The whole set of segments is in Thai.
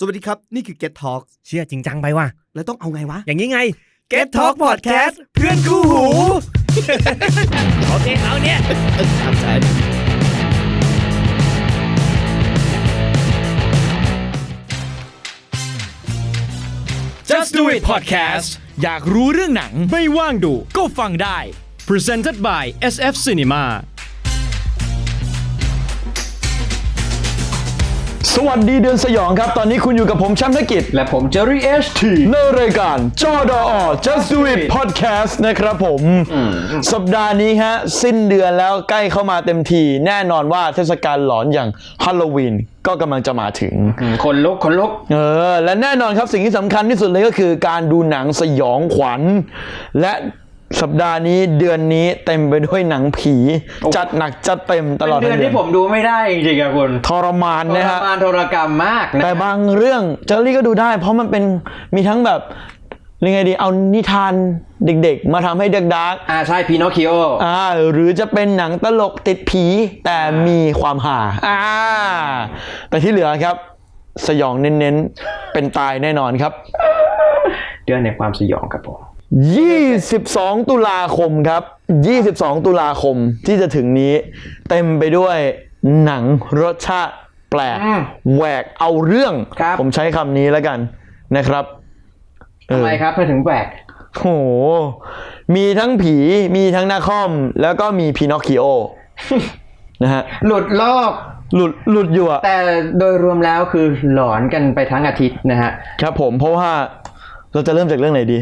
สวัสดีครับ นี่คือ Get Talk เชื่อจริงจังไปว่ะ แล้วต้องเอาไงวะ อย่างนี้ไง Get Talk Podcast เพื่อนคู่หู โอเค เอาเนี่ยทำใจ Just Do It Podcast อยากรู้เรื่องหนังไม่ว่างดูก็ฟังได้ Presented by SF Cinema สวัสดีเดือนสยองครับ ตอนนี้คุณอยู่กับผมแชมป์ธกิจ และผมเจอรี่เอชทีในรายการจอดอ Just Do It Podcast นะครับผม สัปดาห์นี้ฮะ สิ้นเดือนแล้วใกล้เข้ามาเต็มที แน่นอนว่าเทศกาลหลอนอย่างฮาโลวีนก็กำลังจะมาถึง คนลุก คนลุก เออ และแน่นอนครับสิ่งที่สำคัญที่สุดเลยก็คือการดูหนังสยองขวัญ และ สัปดาห์นี้เดือนนี้เต็มไปด้วยหนังผี จัดหนักจัดเต็มตเป็นลอดเดือนทั้งที่ผมดูไม่ได้จริงๆอะคุณทรมานทนะรฮะมานโทรกรรมมากนะแต่บางเรื่องเจอรี่ก็ดูได้ เพราะมันเป็นมีทั้งแบบยังไงดีเอานิทานเด็กๆ มาทำให้ดักดักอ่าใช่พีนอคคิโอๆอ่าหรือจะเป็นหนังตลกติดผีแต่มีความหาอ่าแต่ที่เหลือครับ สยองเน้นๆ เป็นตายแน่นอนครับ เดือนในความสยองครับผม 22 ตุลาคมครับ 22 ตุลาคมที่จะถึงนี้ เต็มไปด้วยหนังรสชาติแปลก อืมแหวกเอาเรื่อง ครับ ผมใช้คำนี้แล้วกันนะครับทำไมครับมาถึงแบกโห มีทั้งผี มีทั้งนาคอม แล้วก็มีพีนอคคิโอ นะฮะ หลุดลอกหลุด หลุดอยู่อะแต่โดยรวมแล้วคือหลอนกันไปทั้งอาทิตย์นะฮะ ครับผม เพราะว่าเราจะเริ่มจากเรื่องไหนดี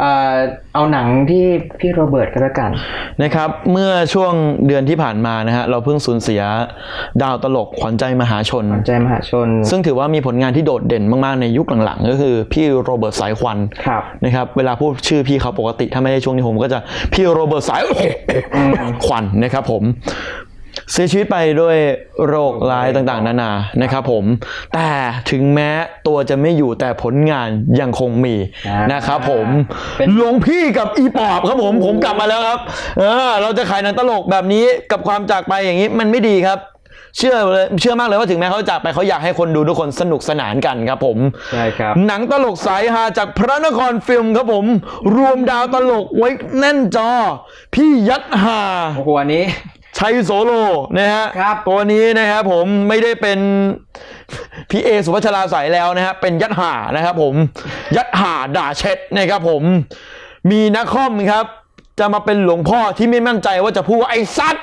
เอ่อเอาหนังที่พี่โรเบิร์ตก็แล้วกันนะครับ เมื่อช่วงเดือนที่ผ่านมานะฮะเราเพิ่งสูญเสียดาวตลกขวัญใจมหาชนใจมหาชน ซึ่งถือว่ามีผลงานที่โดดเด่นมากๆในยุคหลังๆ ก็คือพี่โรเบิร์ตสายควันครับนะครับ เวลาพูดชื่อพี่เขาปกติถ้าไม่ได้ช่วงนี้ผมก็จะพี่โรเบิร์ตสายควันนะครับผม เสียชีวิตไปด้วยโรคร้ายต่างๆ นานานะครับผม แต่ถึงแม้ตัวจะไม่อยู่แต่ผลงานยังคงมีอ่านนะครับผมเป็น หลวงพี่กับอีปอบครับผมผมกลับมาแล้วครับเออเราจะขายหนังตลกแบบนี้กับความจากไปอย่างนี้มันไม่ดีครับ เชื่อเลยเชื่อมากเลยว่าถึงแม้เขาจากไปเขาอยากให้คนดูทุกคนสนุกสนานกันครับผม ใช่ครับ หนังตลกสายฮาจากพระนครฟิล์มครับผม รวมดาวตลกไว้แน่นจอ พี่ยัดหา โอ้โหอันนี้ ชัยโสโลนะฮะครับตัวนี้นะครับผมไม่ได้เป็นพี่เอสุพัชราใสยแล้วนะฮะเป็นยัดหานะครับผมยัดหาด่าเช็ดนะครับผม มีนักคอมครับ จะมาเป็นหลวงพ่อที่ไม่มั่นใจว่าจะพูดว่าไอ้ซัด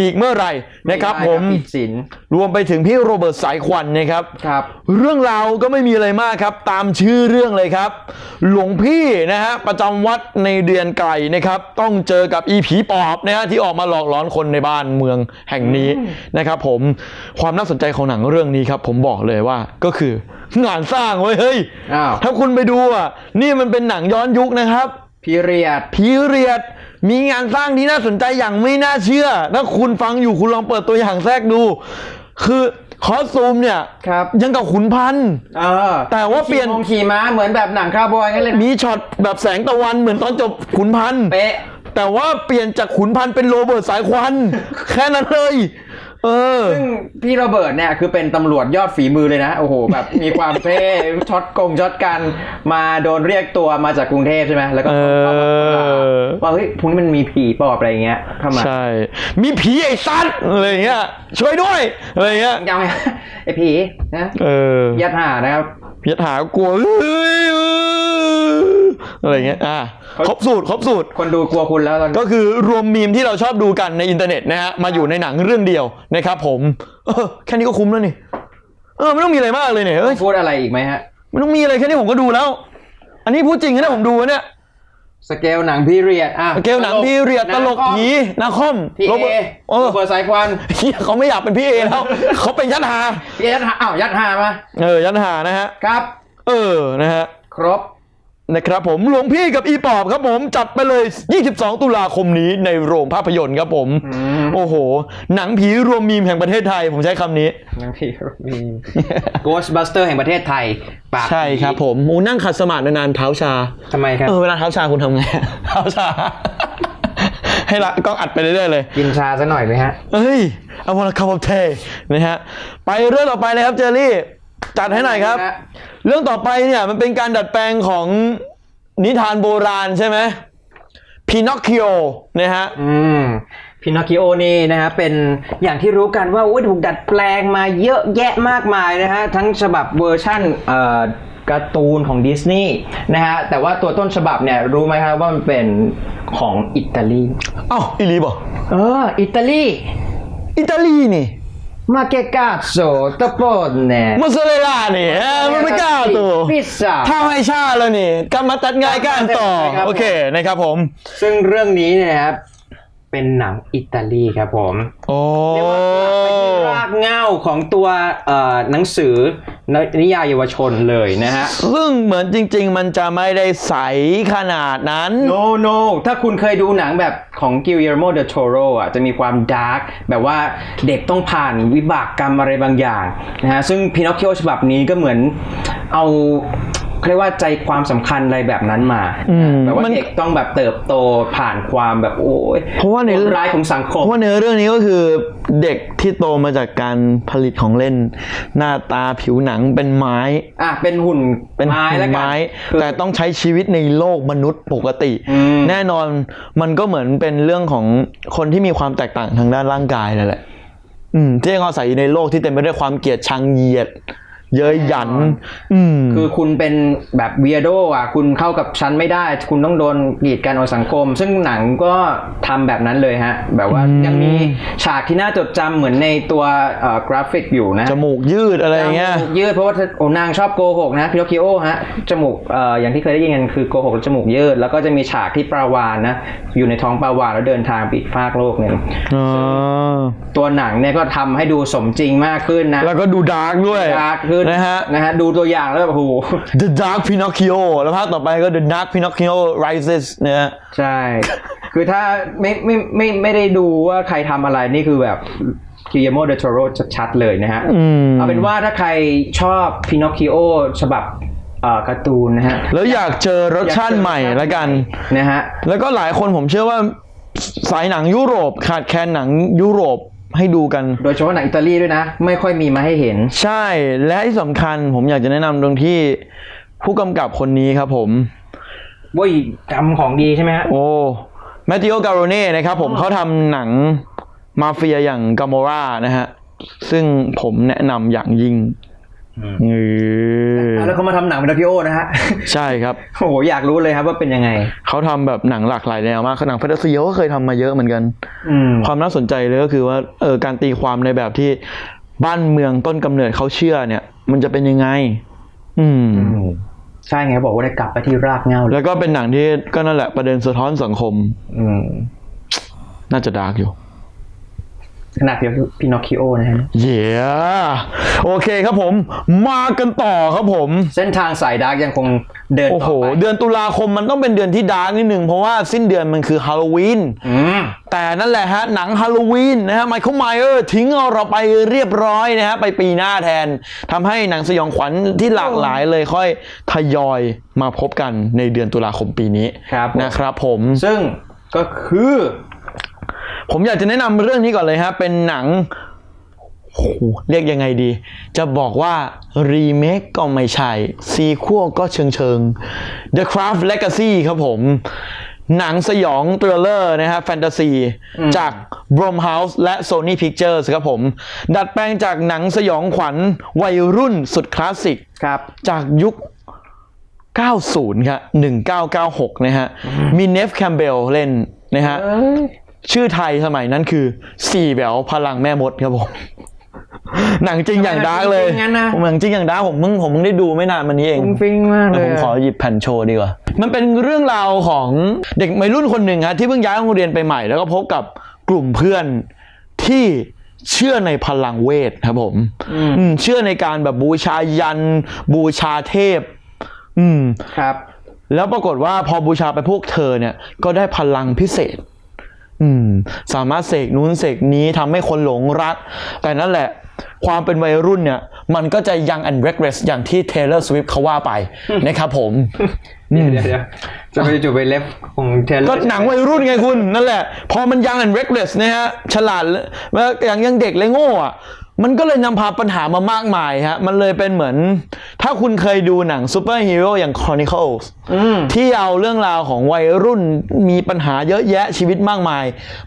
อีกเมื่อไหร่นะครับผมผิดศีลรวมไปถึงพี่โรเบิร์ตสายควันนะครับครับ เรื่องราวก็ไม่มีอะไรมากครับ ตามชื่อเรื่องเลยครับ หลวงพี่นะฮะประจำวัดในเดือนไก่นะครับ ต้องเจอกับอีผีปอบนะฮะที่ออกมาหลอกหลอนคนในบ้านเมืองแห่งนี้นะครับ ผมความน่าสนใจของหนังเรื่องนี้ครับ ผมบอกเลยว่าก็คืองานสร้างเว้ยเฮ้ยอ้าวถ้าคุณไปดูอะนี่มันเป็นหนังย้อนยุคนะครับพีเรียดพีเรียด มีงานสร้างที่น่าสนใจอย่างไม่น่าเชื่อ ถ้าคุณฟังอยู่คุณลองเปิดตัวอย่างแทรกดู คือคอสตูมเนี่ย ครับยังกับขุนพันธ์เออแต่ว่าเปลี่ยน ขี่มงขี่ม้าเหมือนแบบหนังคาวบอยงั้นเลยมีช็อตแบบแสงตะวันเหมือนตอนจบขุนพันธ์เป๊ะ แต่ว่าเปลี่ยนจากขุนพันธ์เป็นโรเบิร์ตสายควัน แค่นั้นเลย เออ ซึ่งพี่โรเบิร์ตเนี่ยคือเป็นตำรวจยอดฝีมือเลยนะ โอ้โห แบบมีความเท่ ช็อตกงช็อตกัน มาโดนเรียกตัวมาจากกรุงเทพใช่ไหมแล้วก็เออเข้ามาว่าเฮ้ยพวกนี้มันมีผีปอบอะไรอย่างเงี้ยเข้ามาใช่ มีผีไอ้ซัดอะไรอย่างเงี้ย ช่วยด้วยอะไรอย่างเงี้ย ยังไงไอ้ผีนะเออยัดหานะครับพียหากลัวเอ้ยเอ้ย อะไรอย่างเงี้ยอะครบสูตรครบสูตรคนดูกลัวคุณแล้วตอนนี้ก็คือรวมมีมที่เราชอบดูกันในอินเทอร์เน็ตนะฮะมาอยู่ในหนังเรื่องเดียวนะครับผมเออแค่นี้ก็คุ้มแล้วนี่เออไม่ต้องมีอะไรมากเลยเนี่ยเอ้ยพูดอะไรอีกไหมฮะไม่ต้องมีอะไรแค่นี้ผมก็ดูแล้ว อันนี้พูดจริงนะผมดูเนี่ยสเกลหนังพีเรียดอะเกลหนังพีเรียดตลกผีนาคอมพี่โรเอเบิร์ตเออโรเบิร์ตสายควันเฮียเขาไม่อยากเป็นพี่เอแล้วเขาเป็นยัดหาพี่ยัดหาอ้าวยัดหามาเออยัดหานะฮะครับ เออนะฮะครบ นะครับผมหลวงพี่กับอีปอบครับผมจัดไปเลย 22 ตุลาคมนี้ในโรงภาพยนตร์ครับผม โอ้โห หนังผีรวมมีมแห่งประเทศไทย ผมใช้คำนี้ หนังผีมี Ghostbuster แห่งประเทศไทยปากใช่ครับผมโอ้นั่งขัดสมาธินานๆเท้าชาทำไมครับ เออเวลาเท้าชาคุณทำไง เท้าชา ให้ละกล้องอัดไปเรื่อยๆเลย กินชาซะหน่อยไหมฮะเฮ้ย I want a cup of tea นะฮะ ไปเรื่องต่อไปเลยครับเจอรี่ จัดให้หน่อยครับ เรื่องต่อไปเนี่ยมันเป็นการดัดแปลงของนิทานโบราณใช่ไหมพินอคคิโอนะฮะอืมพินอคคิโอนี่นะฮะเป็นอย่างที่รู้กันว่าอุ๊ยถูกดัดแปลงมาเยอะแยะมากมายนะฮะทั้งฉบับเวอร์ชั่นเอ่อการ์ตูนของดิสนีย์นะฮะแต่ว่าตัวต้นฉบับเนี่ยรู้ไหมครับว่ามันเป็นของอิตาลีเอ้าอิลีบอกเอออิตาลี อิตาลีนี่ มาเกกาโซตะโปนเน่มอสซาเรลล่านี่เอ้ยมันไม่กล้าตัวพิซซ่าถ้าให้ชาแล้วนี่กำมาตัดงายกันต่อครับโอเคนะครับผม ซึ่งเรื่องนี้เนยนะครับ เป็นหนังอิตาลีครับผมโอ้เรียกว่ากลับไปที่รากเหง้าของตัวเอ่อหนังสือนนิยายเยาวชนเลยนะฮะ ซึ่งเหมือนจริง ๆ มันจะไม่ได้ใสขนาดนั้น no no ถ้าคุณเคยดูหนังแบบของกิ l เ e โมเด t โ r โรอะจะมีความดาร์กแบบว่าเด็กต้องผ่านวิบากกรรมอะไรบางอย่างนะฮะ ซึ่งพินอคคิโอฉบับนี้ก็เหมือนเอา เขาเรียกว่าใจความสำคัญอะไรแบบนั้นมาอืมแบบว่ามันเด็กต้องแบบเติบโตผ่านความแบบโอ้ยเพราะว่าในโหดร้ายของสังคเพมราะว่าเนื้อเรื่องนี้ก็คือเด็กที่โตมาจากการผลิตของเล่น หน้าตาผิวหนังเป็นไม้อะเป็นหุ่นเป็นไม้หุ่นแล้วกันไม้คือแต่ต้องใช้ชีวิตในโลกมนุษย์ปกติอืมแน่นอนมันก็เหมือนเป็นเรื่องของคนที่มีความแตกต่างทางด้านร่างกายนั่นแหละอืมที่ยังอาศัยอยู่ในโลกที่เต็มไปด้วยความเกลียดชังเหยียด เย้ยหยัน อืม คือคุณเป็นแบบเวียโดอะ คุณเข้ากับฉันไม่ได้ คุณต้องโดนกีดกันเอาสังคม ซึ่งหนังก็ทำแบบนั้นเลยฮะ แบบว่าอืมยังมีฉากที่น่าจดจำเหมือนในตัวเอ่อกราฟิกอยู่นะ จมูกยืดอะไรอย่างเงี้ย จมูกยืดเพราะว่าเธอโอ้นางชอบโกหกนะพิโนคิโอฮะ จมูกเอ่ออย่างที่เคยได้ยินกันคือโกหกแล้วจมูกยืด แล้วก็จะมีฉากที่ปลาวานนะ อยู่ในท้องปลาวานแล้วเดินทางไปอีกฟากโลกหนึ่งอ๋อตัวหนังเนี่ยก็ทำให้ดูสมจริงมากขึ้นนะ แล้วก็ดูดาร์กด้วย ดาร์กขึ้นนะฮะนะฮะดูตัวอย่างแล้วแบบโอ้โห The Dark Pinocchio แล้วภาคต่อไปก็ The Dark Pinocchio Rises นะฮะใช่ คือถ้าไม่ไม่ไม่ไม่ได้ดูว่าใครทำอะไรนี่คือแบบกิเ e โมเด t โ r โรชัดๆเลยนะฮะอืมเอาเป็นว่าถ้าใครชอบพินอคคิโอฉบับเอ่อการ์ตูนนะฮะ แล้วอยากเจอรสชาติใหม่แล้วกันนะฮะ แล้วก็หลายคนผมเชื่อว่าสายหนังยุโรปขาดแคลนหนังยุโรป ให้ดูกัน โดยเฉพาะหนังอิตาลีด้วยนะ ไม่ค่อยมีมาให้เห็น ใช่และที่สำคัญผมอยากจะแนะนำตรงที่ผู้กำกับคนนี้ครับผมว้ยจำของดีใช่ไหมฮะ โอ้แมตติโอการโรเน่นะครับผมเขาทำหนังมาเฟียอย่างกามอรานะฮะ ซึ่งผมแนะนำอย่างยิ่ง เออแล้วเขามาทำหนังพินอคคิโอนะฮะ ใช่ครับ โอ้โหอยากรู้เลยครับว่าเป็นยังไง เขาทำแบบหนังหลากหลายแนวมากหนังแฟนตาซีเขาก็เคยทำมาเยอะเหมือนกันอืมความน่าสนใจเลยก็คือว่าเออการตีความในแบบที่บ้านเมืองต้นกำเนิดเขาเชื่อเนี่ย มันจะเป็นยังไง อืมใช่ไงบอกว่าได้กลับไปที่รากเหง้าเลยแล้วก็เป็นหนังที่ก็นั่นแหละประเด็นสะท้อนสังคม อืมน่าจะดาร์กอยู่ ขนาดพินอคคิโอนะฮะเย้โอเคครับผม มากันต่อครับผม เส้นทางสายดาร์กยังคงเดินโอ้ต่โหอไปเดือนตุลาคมมันต้องเป็นเดือนที่ดาร์กนิดหนึ่งเพราะว่าสิ้นเดือนมันคือฮาโลวีนอืมแต่นั่นแหละฮะ หนังฮาโลวีนนะฮะไมเคิลไมเออร์ทิ้งเราไปเรียบร้อยนะฮะ ไปปีหน้าแทนทำให้หนังสยองขวัญที่หลากหลายเลยค่อยทยอยมาพบกันในเดือนตุลาคมปีนี้ครับผมนะครับผมซึ่งก็คือ ผมอยากจะแนะนำเรื่องนี้ก่อนเลยฮะ เป็นหนังโอ้โหเรียกยังไงดี จะบอกว่า รีเมคก็ไม่ใช่ ซีควอก็เชิงเชิงๆ The Craft Legacy ครับผม หนังสยองทริลเลอร์นะฮะแฟนตาซี จาก Blumhouse และ Sony Pictures ครับผม ดัดแปลงจากหนังสยองขวัญวัยรุ่นสุดคลาสสิกครับ จากยุค 90 ครับ 1996 นะฮะ มีเนฟแคมเบลเล่นนะฮะ ชื่อไทยสมัยนั้นคือสี่แหววพลังแม่มดครับผม หนังจริงอย่างดาร์กเลยจริงๆงั้นนะ หนังจริงอย่างดาร์กผมมึงผมมึงได้ดูไม่นานมานี้เอง ฟุ้งฟิ้งมากเลเดี๋ยวยผมอะขอหยิบแผ่นโชว์ดีกว่า มันเป็นเรื่องราวของเด็กวัยรุ่นคนหนึ่งฮะที่เพิ่งย้ายโรงเรียนไปใหม่ แล้วก็พบกับกลุ่มเพื่อนที่เชื่อในพลังเวทครับผม อืมเชื่อในการแบบบูชายัน บูชาเทพ อืม ครับ แล้วปรากฏว่าพอบูชาไปพวกเธอเนี่ยก็ได้พลังพิเศษ อืม สามารถเสกนู้นเสกนี้ทำให้คนหลงรัก แต่นั่นแหละ ความเป็นวัยรุ่นเนี่ย มันก็จะยัง and reckless อย่างที่ Taylor Swift เขาว่าไปนะครับผมเดี๋ยวเดี๋ยวเดี๋ยวจะไปจุดไปเล็บของเทเลก็หนังวัยรุ่นไงคุณ นั่นแหละ พอมันยัง and reckless นะฮะ ฉลาดแล้วอย่างยังเด็กเลยโง่อะ มันก็เลยนำพาปัญหามามากมายฮะ มันเลยเป็นเหมือน ถ้าคุณเคยดูหนังซูเปอร์ฮีโร่อย่าง Chronicles ที่เอาเรื่องราวของวัยรุ่นมีปัญหาเยอะแยะชีวิตมากมาย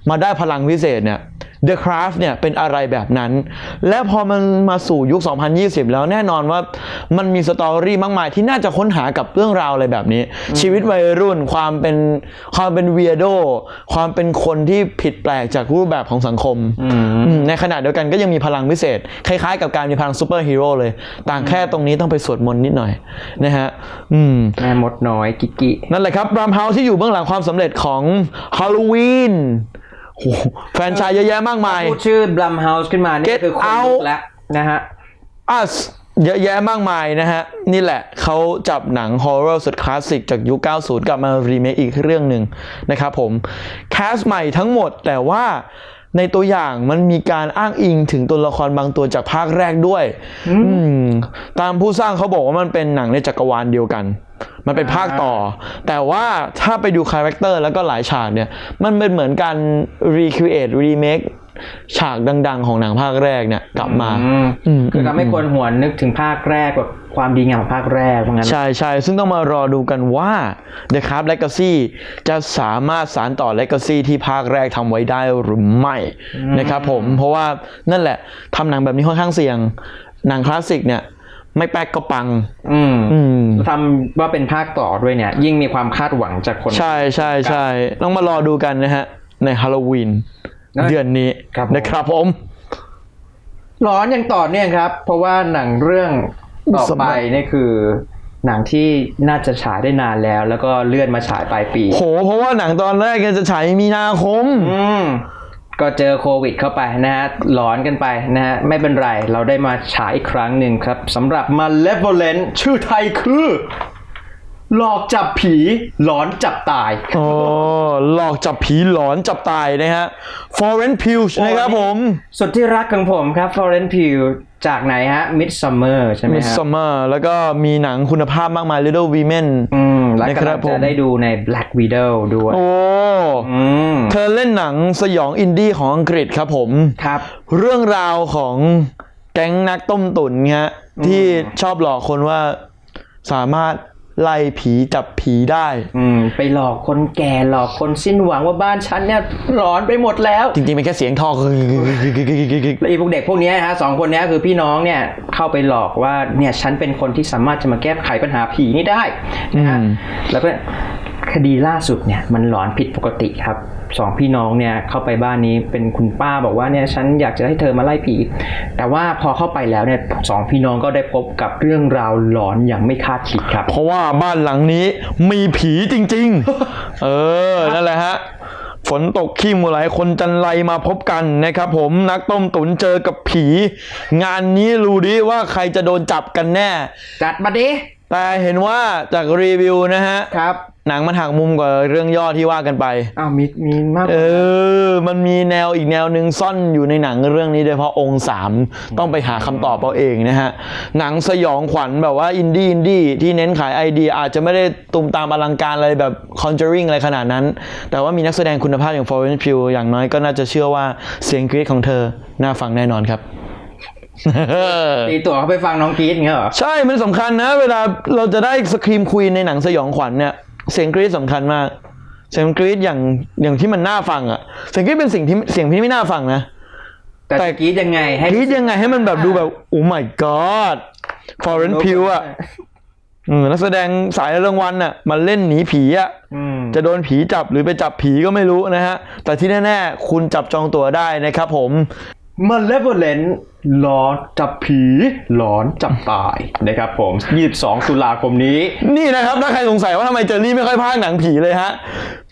มาได้พลังพิเศษเนี่ย The Craft เนี่ยเป็นอะไรแบบนั้น และพอมันมาสู่ยุค 2020 แล้วแน่นอนว่ามันมีสตอรี่มากมายที่น่าจะค้นหากับเรื่องราวอะไรแบบนี้ ชีวิตวัยรุ่นความเป็นความเป็นเวียโดความเป็นคนที่ผิดแปลกจากรูปแบบของสังคมอืมในขณะเดียวกันก็ยังมีพลังพิเศษ คล้ายๆ กับการมีพลังซูเปอร์ฮีโร่เลย ต่างแค่ตรงนี้ต้องไปสวดมนต์นิดหน่อยนะฮะอืมแม่มดน้อยกิกกินั่นแหละครับบรามเฮาที่อยู่เบื้องหลังความสำเร็จของฮาโลวีนโอ้โห แฟรนไชายเยอะแยะมากมาย พูดชื่อบลัมเฮาส์ขึ้นมา นี่ Get คือคนลุก out แล้วนะฮะ Us เยอะแยะมากมายนะฮะ นี่แหละเขาจับหนังฮอร์เรอร์สุดคลาสสิกจากยุค 90 กลับมารีเมคอีกเรื่องหนึ่งนะครับผม แคสใหม่ทั้งหมดแต่ว่าในตัวอย่างมันมีการอ้างอิงถึงตัวละครบางตัวจากภาคแรกด้วย อืม ตามผู้สร้างเขาบอกว่ามันเป็นหนังในจักรวาลเดียวกัน มันเป็นภาคต่อ แต่ว่าถ้าไปดูคาแรคเตอร์แล้วก็หลายฉากเนี่ย มันเป็นเหมือนการ recreate remake ฉากดัง ๆ ของหนังภาคแรกเนี่ย กลับมาอืมอืมคือทำให้คนหวนนึกถึงภาคแรกแบบความดีงามของภาคแรกว่างั้นใช่ใช่ซึ่งต้องมารอดูกันว่า The Craft Legacy จะสามารถสานต่อ Legacy ที่ภาคแรกทำไว้ได้หรือไม่นะครับผมเพราะว่านั่นแหละทำหนังแบบนี้ค่อนข้างเสี่ยงหนังคลาสสิกเนี่ย ไม่แป๊กก็ปัง อืมอืมทำว่าเป็นภาคต่อด้วยเนี่ย ยิ่งมีความคาดหวังจากคน ใช่ใช่ใช่ต้องมารอดูกันนะฮะ ในฮาโลวีนนะเดือนนี้ครับผมนะครับผมร้อนอย่างต่อเนื่องครับ เพราะว่าหนังเรื่องต่อสำหไปรับนี่คือหนังที่น่าจะฉายได้นานแล้ว แล้วก็เลื่อนมาฉายปลายปี โห เพราะว่าหนังตอนแรกเนี่ยจะฉายมีนาคม อืม ก็เจอโควิดเข้าไปนะฮะ หลอนกันไปนะฮะ ไม่เป็นไร เราได้มาฉายอีกครั้งหนึ่งครับสำหรับ Malevolent ชื่อไทยคือ หลอกจับผีหลอนจับตาย โอ้หลอกจับผีหลอนจับตายนะฮะ Florence Pugh นะครับผม สุดที่รักของผมครับ Florence Pugh จากไหนฮะ Midsummer ใช่ไหม Miss ฮะ Summer แล้วก็มีหนังคุณภาพมากมาย Little Women อืมและนะคกำรัลับงผมจะได้ดูใน Black Widow ด้วย โอ้อืมเธอเล่นหนังสยองอินดี้ของอังกฤษครับผม ครับ เรื่องราวของแก๊งนักต้มตุ๋นฮะที่ชอบหลอกคนว่าสามารถ ไล่ผีจับผีได้ อืม ไปหลอกคนแก่หลอกคนสิ้นหวังว่าบ้านฉันเนี่ยหลอนไปหมดแล้ว จริงๆเป็นแค่เสียงทอแล้วไอ้พวกเด็กพวกเนี้ยนะฮะสองคนเนี้ยคือพี่น้องเนี่ยเข้าไปหลอกว่าเนี่ยฉันเป็นคนที่สามารถจะมาแก้ไขปัญหาผีนี่ได้นะฮะอืม แล้วก็ คดีล่าสุดเนี่ยมันหลอนผิดปกติครับสองพี่น้องเนี่ยเข้าไปบ้านนี้เป็นคุณป้าบอกว่าเนี่ยฉันอยากจะให้เธอมาไล่ผี แต่ว่าพอเข้าไปแล้วเนี่ยสองพี่น้องก็ได้พบกับเรื่องราวหลอนอย่างไม่คาดคิดครับ เพราะว่าบ้านหลังนี้มีผีจริง ๆ เออนั่นแหละฮะฝนตกขี้มูไหลคนจันไรมาพบกันนะครับผมนักต้มตุ๋นเจอกับผี งานนี้รู้ดิว่าใครจะโดนจับกันแน่ จัดมาดิ แต่เห็นว่าจากรีวิวนะฮะ ครับหนังมันหักมุมกว่าเรื่องย่อที่ว่ากันไป อ้าวมีมีมากกเอว่านั้นอมันมีแนวอีกแนวหนึ่งซ่อนอยู่ในหนังเรื่องนี้โดยเฉพาะองค์สามต้องไปหาคำตอบเอาเองนะฮะ หนังสยองขวัญแบบว่าอินดี้อินดี้ที่เน้นขายไอเดียอาจจะไม่ได้ตุมตามอลังการอะไรแบบ Conjuring อะไรขนาดนั้น แต่ว่ามีนักแสดงคุณภาพอย่าง Florence Pugh อย่างน้อยก็น่าจะเชื่อว่าเสียงกรี๊ดของเธอน่าฟังแน่นอนครับ ตีตัวเขาไปฟังน้องกรีดเงี้ยเหรอ ใช่ มันสำคัญนะ เวลาเราจะได้สครีมควีนในหนังสยองขวัญเนี่ย เสียงกรี๊ดสำคัญมาก เสียงกรี๊ดอย่างอย่างที่มันน่าฟังอะเสียงกรี๊ดเป็นสิ่งที่เสียงที่ไม่น่าฟังนะ แต่แต่จะกรีดยังไงให้กรี๊ดยังไงให้มันแบบดูแบบ โอ้ my god Florence Pugh อะอืมนักแสดงสายรางวัลน่ะมันเล่นหนีผีอะอืมจะโดนผีจับหรือไปจับผีก็ไม่รู้นะฮะ แต่ที่แน่ ๆ คุณจับจองตั๋วได้นะครับผม Malevolent หลอนจับผีหลอนจับตายนะครับผม 22 ตุลาคมนี้ นี่นะครับถ้าใครสงสัยว่าทำไมเจอรี่ไม่ค่อยพากย์หนังผีเลยฮะ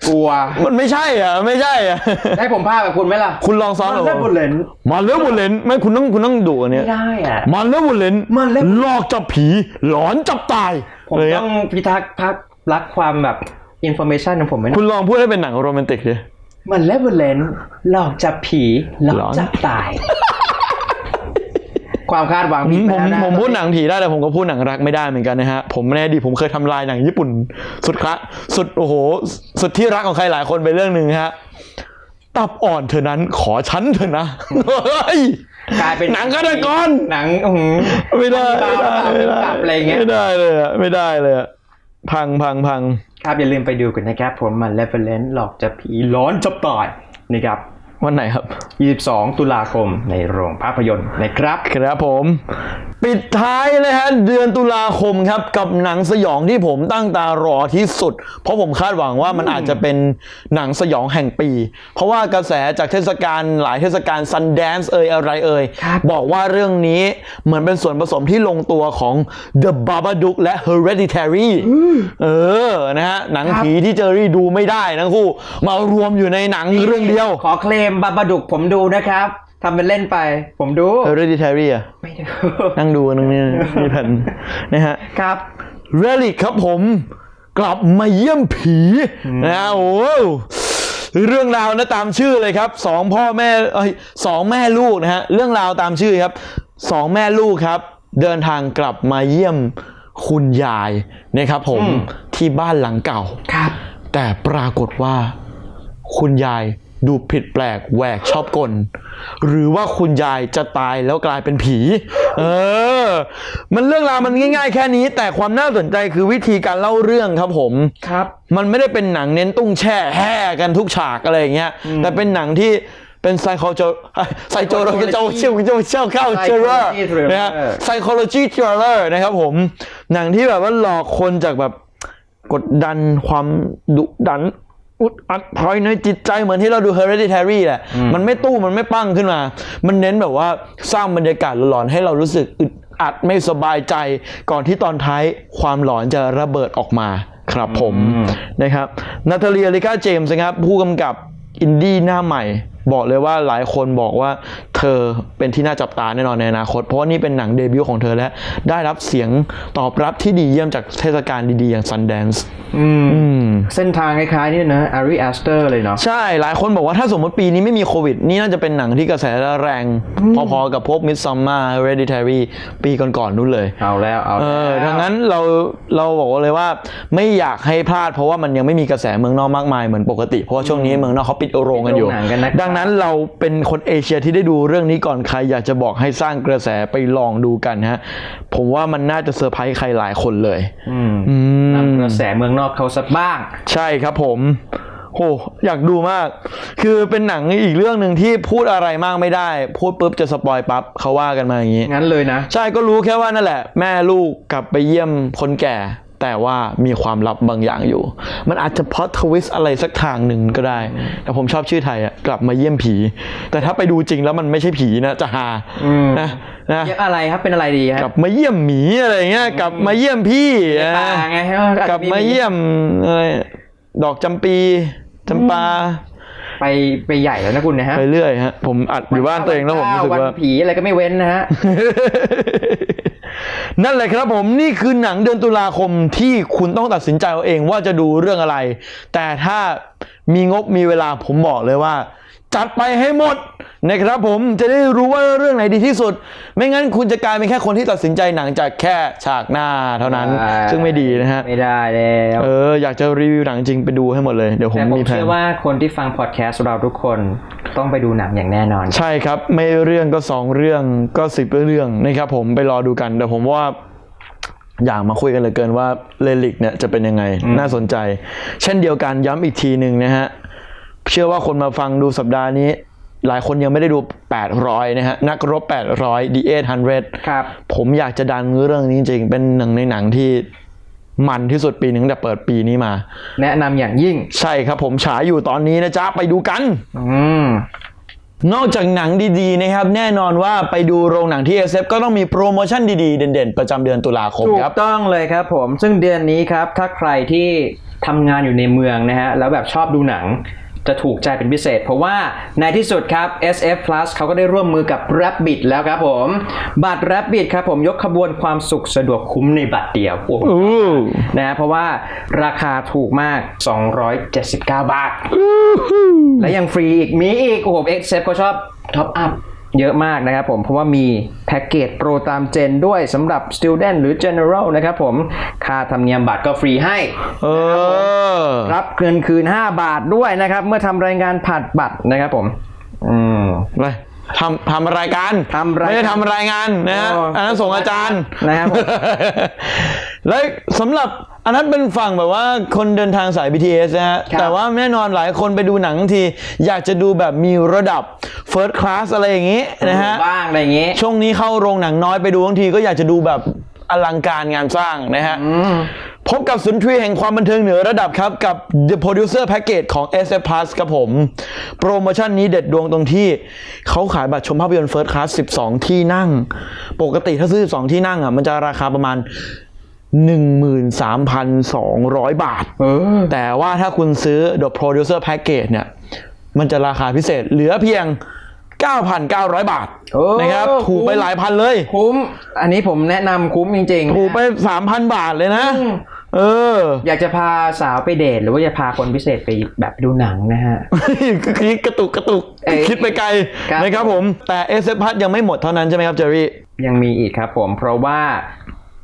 กลัว มันไม่ใช่อะ ไม่ใช่อะ ให้ผมพากับคุณไหมล่ะ คุณลองซ้อมหน่อย Malevolent มาเลิฟบุเลนไม่คุณต้องคุณต้องดูอันเนี้ยไม่ได้อะมาเลิฟบุเลน Malevolent หลอกจับผีหลอนจับตายผมเลยต้อะองพิทักษ์พักรักความแบบ information ของผมไหมคุณลองพูดให้เป็นหนังโรแมนติกดิ Malevolent หลอกจับผีหลอหลกอนจับตาย ความคาดหวังผมผิดไปผมแล้วนะผมพูดหนังผีได้แต่ผมก็พูดหนังรักไม่ได้เหมือนกันนะฮะ ผมในอดีตผมเคยทำลายหนังญี่ปุ่น สุดคละสุดโอ้โห สุดที่รักของใครหลายคนไปเรื่องหนึ่งฮะตับอ่อนเธอนั้นขอฉันเถอะนะเฮ้ยกลายเป็นหนังฆาตกรหนังอื้อหือไม่ได้ดาวดาวกลับอะไรเงี้ยไม่ได้เลยอะไม่ได้เลยอะพังพังพังครับอย่าลืมไปดูกันนะครับผมมัน reference หลอกจะผีร้อนจะตายนะครับ วันไหนครับ 22 ตุลาคมในโรงภาพยนตร์นะครับ ครับผม ปิดท้ายนะฮะเดือนตุลาคมครับกับหนังสยองที่ผมตั้งตารอที่สุด เพราะผมคาดหวังว่ามันอาจจะเป็นหนังสยองแห่งปี เพราะว่ากระแสจากเทศกาลหลายเทศกาล Sundance เอ่ยอะไรเอ่ยครับบอกว่าเรื่องนี้เหมือนเป็นส่วนผสมที่ลงตัวของ The Babadook และ Hereditary เออนะฮะหนังผีที่เจอรี่ดูไม่ได้ทั้งคู่มารวมอยู่ในหนังเรื่องเดียวขอเคลมบาบาดุกผมดูนะครับทำเป็นเล่นไป ผมดู Hereditary อะไม่ดูนั่งดูนึงนี่มีแผ่นนะฮะครับเรลิกครับผม กลับมาเยี่ยมผีนะโอ้โหเรื่องราวนะตามชื่อเลยครับสองพ่อแม่เอ้ยสองแม่ลูกนะฮะเรื่องราวตามชื่อครับสองแม่ลูกครับ เดินทางกลับมาเยี่ยมคุณยายนะครับผมอืมที่บ้านหลังเก่าครับ แต่ปรากฏว่าคุณยาย ดูผิดแปลกแหวกชอบกล หรือว่าคุณยายจะตายแล้วกลายเป็นผี เออ มันเรื่องราวมันง่าย ๆ แค่นี้ แต่ความน่าสนใจคือวิธีการเล่าเรื่องครับผมครับ มันไม่ได้เป็นหนังเน้นตุ้งแช่แห่กันทุกฉากอะไรอย่างเงี้ยแต่เป็นหนังที่เป็นไซโคโจไซโจโรเจ้าเชี่ยวเจ้าเชี่ยวเข้าเจอร์ Psychology thriller นะฮะ psychology thriller นะครับผม หนังที่แบบว่าหลอกคนจากแบบกดดันความดุดัน อุดอัดภายในจิตใจเหมือนที่เราดู Hereditary แหละ มันไม่ตู้มันไม่ปั้งขึ้นมา มันเน้นแบบว่าสร้างบรรยากาศหลอนๆให้เรารู้สึกอึดอัดไม่สบายใจก่อนที่ตอนท้ายความหลอนจะระเบิดออกมาครับผมนะครับนาตาเลียลิกาเจมส์นะครับผู้กำกับอินดี้หน้าใหม่ บอกเลยว่าหลายคนบอกว่าเธอเป็นที่น่าจับตาแน่นอนในอนาคต เพราะว่านี่เป็นหนังเดบิวต์ของเธอและได้รับเสียงตอบรับที่ดีเยี่ยมจากเทศกาลดีๆ อย่าง Sundance อืมอืมเส้นทางคล้ายๆนี่นะอารีแอสเตอร์เลยเนาะใช่ หลายคนบอกว่าถ้าสมมติปีนี้ไม่มีโควิด นี่น่าจะเป็นหนังที่กระแสแรง พอๆกับพวก Midsommar Hereditary ปีก่อนๆนู้นเลย เอาแล้ว เอาเอแล้วอดังนั้นเราเราบอกเลยว่าไม่อยากให้พลาดเพราะว่ามันยังไม่มีกระแสเมืองนอกมากมายเหมือนปกติ เพราะว่าช่วงนี้เมืองนอกเขาปิดโรงกันอยู่ปิดโรงหนังกันนะครับดังนั้นเราเป็นคนเอเชียที่ได้ดูเรื่องนี้ก่อนใคร อยากจะบอกให้สร้างกระแสไปลองดูกันฮะ ผมว่ามันน่าจะเซอร์ไพรส์ใครหลายคนเลยอืมอืมนำกระแสเมืองนอกเขาสักบ้าง ใช่ครับผมโหอยากดูมาก คือเป็นหนังอีกเรื่องหนึ่งที่พูดอะไรมากไม่ได้ พูดปุ๊บจะสปอยปั๊บเขาว่ากันมาอย่างนี้ งั้นเลยนะ ใช่ก็รู้แค่ว่านั่นแหละ แม่ลูกกลับไปเยี่ยมคนแก่ แต่ว่ามีความลับบางอย่างอยู่ มันอาจจะพอทวิสอะไรสักทางหนึ่งก็ได้ แต่ผมชอบชื่อไทยอะกลับมาเยี่ยมผี แต่ถ้าไปดูจริงแล้วมันไม่ใช่ผีนะจะหาอืมนะนะเรียกอะไรครับเป็นอะไรดีคกรัลับบมาเยี่ยมหมีอะไรเงี้ยกลับมาเยี่ยมพี่ป่านะไงฮะอจกลัจะบมาเยี่ยมอะไรดอกจำปีจำปา ไปไปใหญ่แล้วนะคุณนะฮะ ไปเรื่อยฮะ ผมอัดอยู่บ้านตัวเองแล้วผมรู้สึกวันว่าผีอะไรก็ไม่เว้นนะฮะ นั่นแหละครับผมนี่คือหนังเดือนตุลาคมที่คุณต้องตัดสินใจเอาเองว่าจะดูเรื่องอะไร แต่ถ้ามีงบมีเวลาผมบอกเลยว่า จัดไปให้หมดนะครับผมจะได้รู้ว่าเรื่องไหนดีที่สุด ไม่งั้นคุณจะกลายเป็นแค่คนที่ตัดสินใจหนังจากแค่ฉากหน้าเท่านั้น ซึ่งไม่ดีนะฮะไม่ได้แล้วเอออยากจะรีวิวหนังจริงไปดูให้หมดเลยเดี๋ยวผมแต่ผมมีแผนเชื่อว่าคนที่ฟังพอดแคสต์เราทุกคนต้องไปดูหนังอย่างแน่นอน ใช่ครับ ไม่เรื่องก็สองเรื่องก็สิบเรื่องนะครับผมไปรอดูกันแต่ผมว่าอยากมาคุยกันเหลือเกินว่าเลลิกเนี่ยจะเป็นยังไงน่าสนใจ เช่นเดียวกันย้ำอีกทีหนึ่งนะฮะ เชื่อว่าคนมาฟังดูสัปดาห์นี้ หลายคนยังไม่ได้ดู 800 นะฮะ นักรบ 800 The 800ครับ ผมอยากจะดันเรื่องนี้จริงๆเป็นหนึ่งในหนังที่มันที่สุดปีหนึ่งแต่เปิดปีนี้มา แนะนำอย่างยิ่ง ใช่ครับผมฉายอยู่ตอนนี้นะจ๊ะ ไปดูกัน อืมนอกจากหนังดีๆนะครับ แน่นอนว่าไปดูโรงหนังที่ SF ก็ต้องมีโปรโมชั่นดีๆ เด่นๆ ประจำเดือนตุลาคมถูคกรับต้องเลยครับผมซึ่งเดือนนี้ครับ ถ้าใครที่ทำงานอยู่ในเมืองนะฮะแล้วแบบชอบดูหนัง จะถูกใจเป็นพิเศษ เพราะว่าในที่สุดครับ SF Plus เขาก็ได้ร่วมมือกับ Rabbit แล้วครับผม บัตร Rabbit ครับผมยกขบวนความสุขสะดวกคุ้มในบัตรเดียวโอ้โหอู้นะฮะเพราะว่าราคาถูกมาก 279 บาท และยังฟรีอีกมีอีก โอ้โห XF เขาชอบท็อปอัพ เยอะมากนะครับผมเพราะว่ามีแพ็กเกจโปรตามเจนด้วยสำหรับ Student หรือ General นะครับผมค่าธรรมเนียมบัตรก็ฟรีให้เออรับเงินคืน 5 บาทด้วยนะครับ เมื่อทำรายงานผ่านบัตรนะครับผม อืมไปทำทำรายการทำรายการไม่ได้ทำรายงานนะฮะโอ้อันนั้นส่งอาจารย์นะครับผมและสำหรับ อันนั้นเป็นฝั่งแบบว่าคนเดินทางสาย BTS นะฮะ ครับแต่ว่าแน่นอนหลายคนไปดูหนังที อยากจะดูแบบมีระดับ First Class อะไรอย่างนี้นะฮะ บ้างอะไรอย่างงี้ ช่วงนี้เข้าโรงหนังน้อยไปดูบางทีก็อยากจะดูแบบอลังการงานสร้างนะฮะ พบกับสุนทรีแห่งความบันเทิงเหนือระดับครับ กับ The Producer Package ของ SF Plus ครับผม โปรโมชั่นนี้เด็ดดวงตรงที่ เขาขายบัตรชมภาพยนตร์ First Class 12 ที่นั่ง ปกติถ้าซื้อ 12 ที่นั่งอะมันจะราคาประมาณ 13,200 บาท แต่ว่าถ้าคุณซื้อ The Producer Package เนี่ย มันจะราคาพิเศษเหลือเพียง 9,900 บาทโอ้นะครับ ถูกไปคุ้มหลายพันเลย คุ้ม อันนี้ผมแนะนำคุ้มจริงๆ ถูกไป 3,000 บาทเลยนะ เออ อยากจะพาสาวไปเดทหรือว่าจะพาคนพิเศษไปแบบดูหนังนะฮะคิดกระตุกกระตุกเอ้ยคิดไปไกลครับนะครับผม แต่เอสเอพัยังไม่หมดเท่านั้นใช่ไหมครับเจอรี่ ยังมีอีกครับผม เพราะว่าเ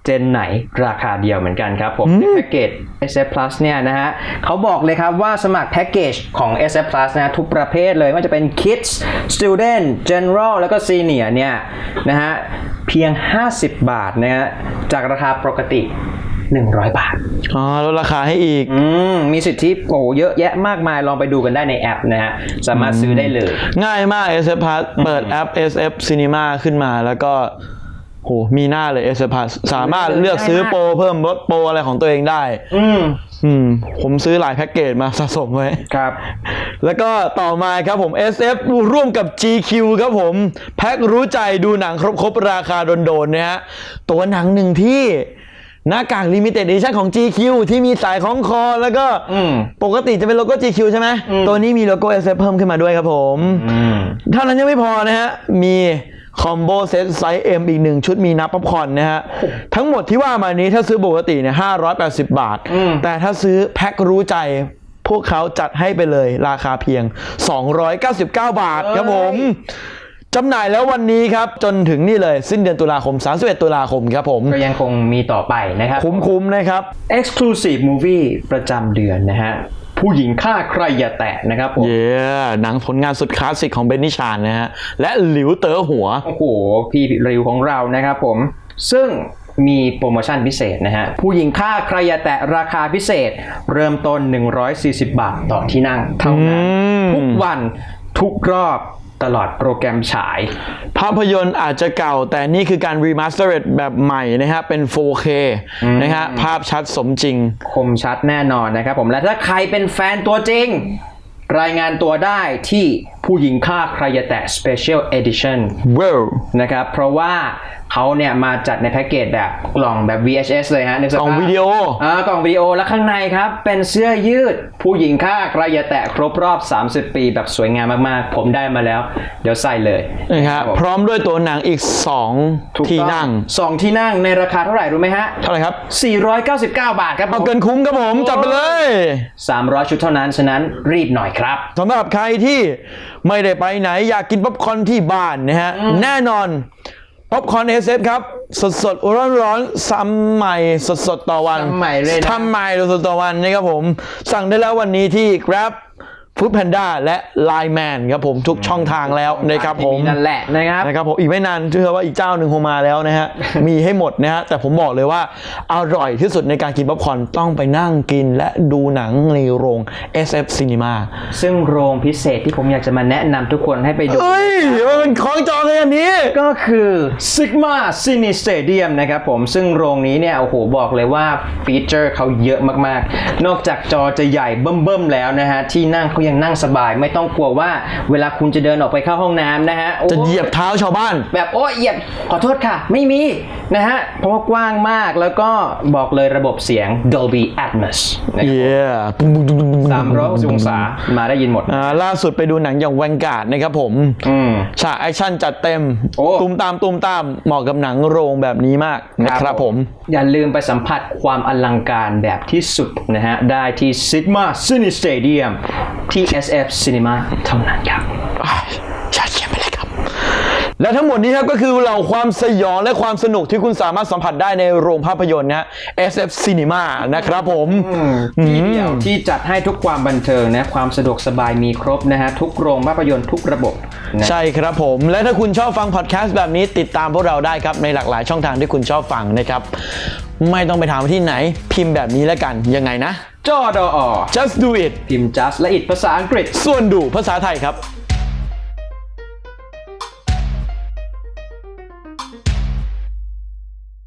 จนไหนราคาเดียวเหมือนกันครับผมในแพ็กเกจ SF Plus เนี่ยนะฮะเขาบอกเลยครับว่าสมัครแพ็กเกจของ SF Plus นะฮะทุกประเภทเลยไม่ว่าจะเป็น Kids Student General แล้วก็ Senior เนี่ยนะฮะเพียง 50 บาทนะฮะจากราคาปกติ100 บาท อ๋อลดราคาให้อีก อืม มีสิทธิโอ้เยอะแยะมากมาย ลองไปดูกันได้ในแอปนะฮะ สามารถซื้อได้เลย ง่ายมาก SF Plus เปิดแอป SF Cinema ขึ้นมาแล้วก็โหมีหน้าเลย SF Plus สามารถเลือกซื้อโปรเพิ่มลดโปรอะไรของตัวเองได้ อืมอืม ผมซื้อหลายแพ็กเกจมาสะสมไว้ ครับ แล้วก็ต่อมาครับผม SF ร่วมกับ GQ ครับผม แพ็ครู้ใจดูหนังครบครบๆราคาโดนๆนะฮะ ตัวหนังหนึ่งที่หน้ากากลิมิเต็ด d ดิชั่นของ GQ ที่มีสายของคอ แล้วก็อืมปกติจะเป็นโลโก้ GQ ใช่ไหม ตัวนี้มีโลโก้ SF เพิ่มขึ้นมาด้วยครับผมอืมเท่านั้นยังไม่พอนะฮะ มี คอมโบเซตไซส์ M อีกหนึ่งชุดมีนับป๊อปคอร์นนะฮะ ทั้งหมดที่ว่ามานี้ถ้าซื้อปกติเนี่ย580บาทอืมแต่ถ้าซื้อแพ็ครู้ใจพวกเขาจัดให้ไปเลยราคาเพียง 299 บาทครับผมจำหน่ายแล้ววันนี้ครับ จนถึงนี่เลย สิ้นเดือนตุลาคม 31 ตุลาคมครับผม ก็ยังคงมีต่อไปนะครับ คุ้มๆนะครับ Exclusive Movie ประจำเดือนนะฮะ ผู้หญิงฆ่าใครอย่าแตะนะครับผมเย้หนังผลงานสุดคลาสสิกของเบนนิชานนะฮะ และหลิวเต๋อหัว โอ้โห พี่ริวของเรานะครับผม ซึ่งมีโปรโมชั่นพิเศษนะฮะ ผู้หญิงฆ่าใครอย่าแตะราคาพิเศษ เริ่มต้น 140 บาทต่อที่นั่งเท่านั้นมทุกวันทุกรอบ ตลอดโปรแกรมฉาย ภาพยนตร์อาจจะเก่า แต่นี่คือการรีมาสเตอร์แบบใหม่นะฮะเป็น 4K นะฮะภาพชัดสมจริง คมชัดแน่นอนนะครับผมและถ้าใครเป็นแฟนตัวจริง รายงานตัวได้ที่ผู้หญิงฆ่าใครอย่าแตะ Special Edition ว้าวนะครับเพราะว่า เขาเนี่ยมาจัดในแพ็กเกจแบบกล่องแบบ VHS เลยฮะนึกสกล่ภาองพวิดีโออ่ากล่องวิดีโอแล้วข้างในครับ เป็นเสื้อยืด ผู้หญิงฆ่าใครอย่าแตะครบรอบ 30 ปีแบบสวยงามมากๆ ผมได้มาแล้ว เดี๋ยวใส่เลยนะครับผมพร้อมด้วยตัวหนังอีกถูก2ที่ต้องนั่งสองที่นั่งในราคาเท่าไหร่รู้ไหมฮะ เท่าไหร่ครับ 499 บาทครับผเอามเกินคุ้มครับผมจัดไปเลย 300 ชุดเท่านั้นฉะนั้นรีบหน่อยครับสำหรับใครที่ไม่ได้ไปไหนอยากกินป๊อปคอร์นที่บ้านนะฮะแน่นอน ป๊อปคอร์นเอสเครับสดสดร้อนร้อนๆซ้ำใหม่สดสดๆต่อวันทำใหม่เลยนะทำใหม่สดๆต่อวันนะครับผม สั่งได้แล้ววันนี้ที่ Grab Food Panda และ Line Man ครับผมทุกช่องทางแล้วนะครับผมนั่นแหละนะครับนะครับผมอีกไม่นานเชื่อว่าอีกเจ้าหนึ่งคงมาแล้วนะฮะ มีให้หมดนะฮะ แต่ผมบอกเลยว่าอร่อยที่สุดในการกินป๊อปคอร์นต้องไปนั่งกินและดูหนังในโรง SF Cinema ซึ่งโรงพิเศษที่ผมอยากจะมาแนะนำทุกคนให้ไปดูเอ้ยมันเป็นของจองเลยอันนี้ ก็คือ Sigma Cine Stadium นะครับผมซึ่งโรงนี้เนี่ยโอ้โหบอกเลยว่าฟีเจอร์เขาเยอะมากๆ นอกจากจอจะใหญ่เบิ่มๆแล้วนะฮะที่นั่งเขายังนั่งสบาย ไม่ต้องกลัวว่าเวลาคุณจะเดินออกไปเข้าห้องน้ำนะฮะโอ้จะเหยียบเท้าชาวบ้าน แบบโอ้ยเหยียบขอโทษค่ะ ไม่มีนะฮะเพราะว่ากว้างมากแล้วก็บอกเลยระบบเสียง Dolby Atmos นะครับเย้สามร้อยองศามาได้ยินหมด อ่าล่าสุดไปดูหนังอย่างแวนการ์ดนะครับผม อืม ฉากแอคชั่นจัดเต็ม โอ้ตูมตามตูมตามเหมาะกับหนังโรงแบบนี้มากนะครับผม อย่าลืมไปสัมผัสความอลังการแบบที่สุดนะฮะ ได้ที่ Sigma Cine Stadium ที่ที่ SF Cinema เท่านั้นครับยอค่ไปเลยครับ และทั้งหมดนี้ครับก็คือเหล่าความสยองและความสนุกที่คุณสามารถสัมผัสได้ในโรงภาพยนตร์นะ SF Cinema นะครับผมที่เดียวที่จัดให้ทุกความบันเทิงนะความสะดวกสบายมีครบนะฮะทุกโรงภาพยนตร์ทุกระบบใช่ครับผม และถ้าคุณชอบฟังพอดแคสต์แบบนี้ติดตามพวกเราได้ครับในหลากหลายช่องทางที่คุณชอบฟังนะครับ ไม่ต้องไปถามที่ไหนพิมพ์แบบนี้แล้วกันยังไงนะจอดอ just do it พิมพ์ just และ it ภาษาอังกฤษ ส่วนดูภาษาไทยครับ